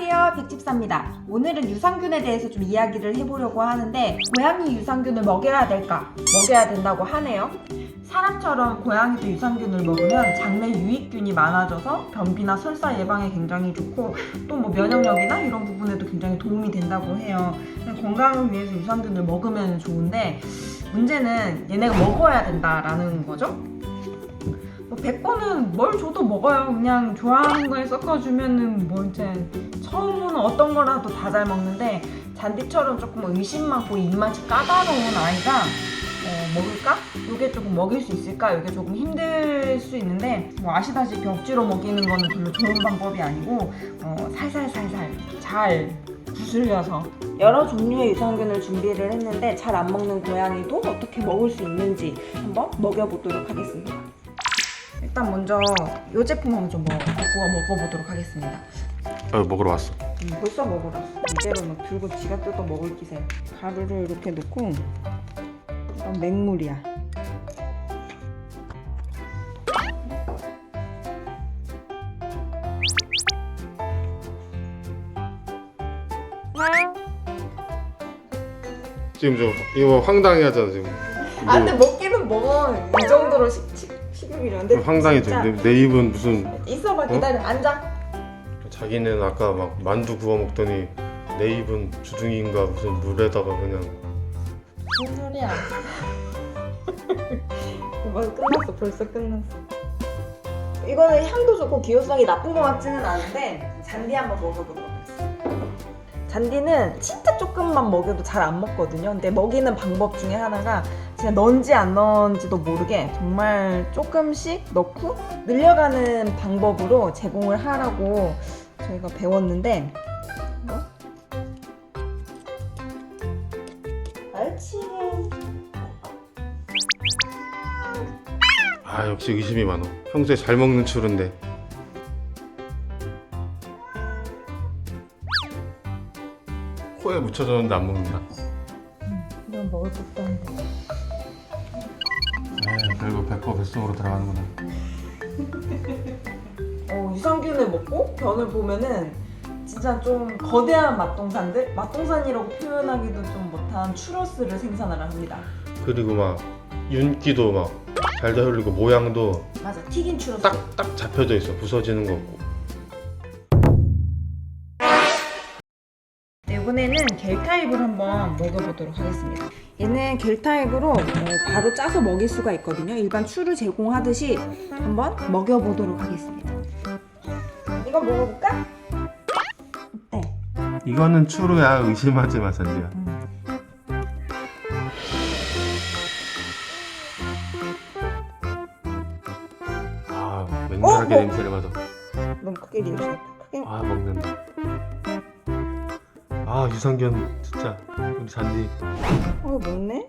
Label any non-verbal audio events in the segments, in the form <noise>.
백집사입니다. 오늘은 유산균에 대해서 좀 이야기를 해보려고 하는데 고양이 유산균을 먹여야 될까? 먹여야 된다고 하네요. 사람처럼 고양이도 유산균을 먹으면 장내 유익균이 많아져서 변비나 설사 예방에 굉장히 좋고 또 뭐 면역력이나 이런 부분에도 굉장히 도움이 된다고 해요. 건강을 위해서 유산균을 먹으면 좋은데 문제는 얘네가 먹어야 된다라는 거죠. 뭐 100번은 뭘 줘도 먹어요. 그냥 좋아하는 거에 섞어주면은 뭐 이제 처음은 어떤 거라도 다 잘 먹는데 잔디처럼 조금 의심 많고 입맛이 까다로운 아이가 어, 먹을까? 이게 조금 먹일 수 있을까? 이게 조금 힘들 수 있는데 뭐 아시다시피 억지로 먹이는 거는 별로 좋은 방법이 아니고 어, 살살살살 잘 구슬려서 여러 종류의 유산균을 준비를 했는데 잘 안 먹는 고양이도 어떻게 먹을 수 있는지 한번 먹여보도록 하겠습니다. 일단 먼저 이 제품 한번 좀 먹어, 구워 먹어보도록 하겠습니다. 어, 먹으러 왔어. 음, 벌써 먹으라. 이대로 막 들고 지가 뜯어 먹을 기세. 가루를 이렇게 넣고 이건 맹물이야. 지금 좀 이거 황당해 하잖아 지금. 아 근데 먹기는 먹어. 이 정도로 식, 식, 식욕이라는데 황당해 지금. 내, 내 입은 무슨 있어봐 기다려 앉아. 자기는 아까 막 만두 구워 먹더니 내 입은 주둥이인가 무슨 물에다가 그냥 무슨 소리야? 이거 <laughs> 끝났어 벌써 끝났어. 이거는 향도 좋고 기호성이 나쁜 것 같지는 않은데 잔디 한번 먹어보도록 하겠습니다. 잔디는 진짜 조금만 먹여도 잘 안 먹거든요. 근데 먹이는 방법 중에 하나가 진짜 넣은지 안 넣은지도 모르게 정말 조금씩 넣고 늘려가는 방법으로 제공을 하라고 저희가 배웠는데 이거 옳지. 아 역시 의심이 많아. 평소에 잘 먹는 추른데 코에 묻혀졌는데 안 먹는다. 이건 먹을 것도 한데. 에이, 결국 100% 뱃속으로 들어가는구나. <laughs> 어, 유산균을 먹고 변을 보면은 진짜 좀 거대한 맛동산들? 맛동산이라고 표현하기도 좀 못한 추러스를 생산을 합니다. 그리고 막 윤기도 막 잘잘 흘리고 모양도 맞아, 튀긴 추러스. 딱딱 잡혀져 있어. 부서지는 거 없고. 이번에는 겔 타입을 한번 먹여보도록 하겠습니다. 얘는 겔 타입으로 어, 바로 짜서 먹일 수가 있거든요. 일반 추를 제공하듯이 한번 먹여보도록 하겠습니다. 이거 먹어볼까? 어때? 이거는 추루야 의심하지 마 산지야. 아 맹렬하게 어, 어. 냄새를 맡아. 너무 크게 리얼시겠다. 크게 아 먹는다. 아 유산균 진짜 우리 잔디. 어, 먹네?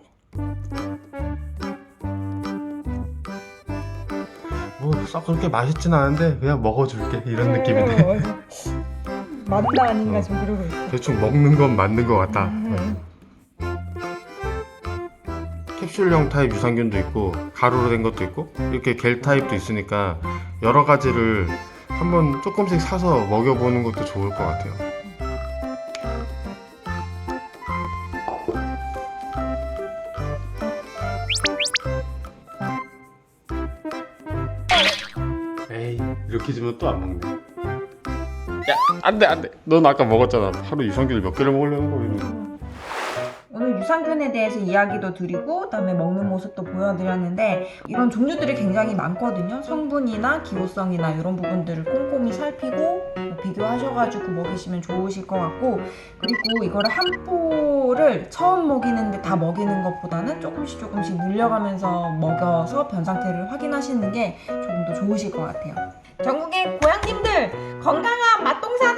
뭐 썩 그렇게 맛있진 않은데 그냥 먹어줄게 이런 느낌인데 어, 맞아. 맞다 아닌가 어. 좀 그러고 있어. 대충 먹는 건 맞는 것 같다. 음. 캡슐형 타입 유산균도 있고 가루로 된 것도 있고 이렇게 겔 타입도 있으니까 여러 가지를 한번 조금씩 사서 먹여보는 것도 좋을 것 같아요. 이 이렇게 주면 또 안 먹네. 야 안 돼 안 돼. 넌 아까 먹었잖아. 하루 유산균을 몇 개를 먹으려는 거 이러고. 오늘 유산균에 대해서 이야기도 드리고 그다음에 먹는 모습도 보여드렸는데 이런 종류들이 굉장히 많거든요. 성분이나 기호성이나 이런 부분들을 꼼꼼히 살피고 뭐 비교하셔가지고 먹이시면 좋으실 것 같고 그리고 이거를 한 포를 처음 먹이는데 다 먹이는 것보다는 조금씩 조금씩 늘려가면서 먹여서 변 상태를 확인하시는 게 조금 더 좋으실 것 같아요. 전국의 고양님들 건강한 위하여!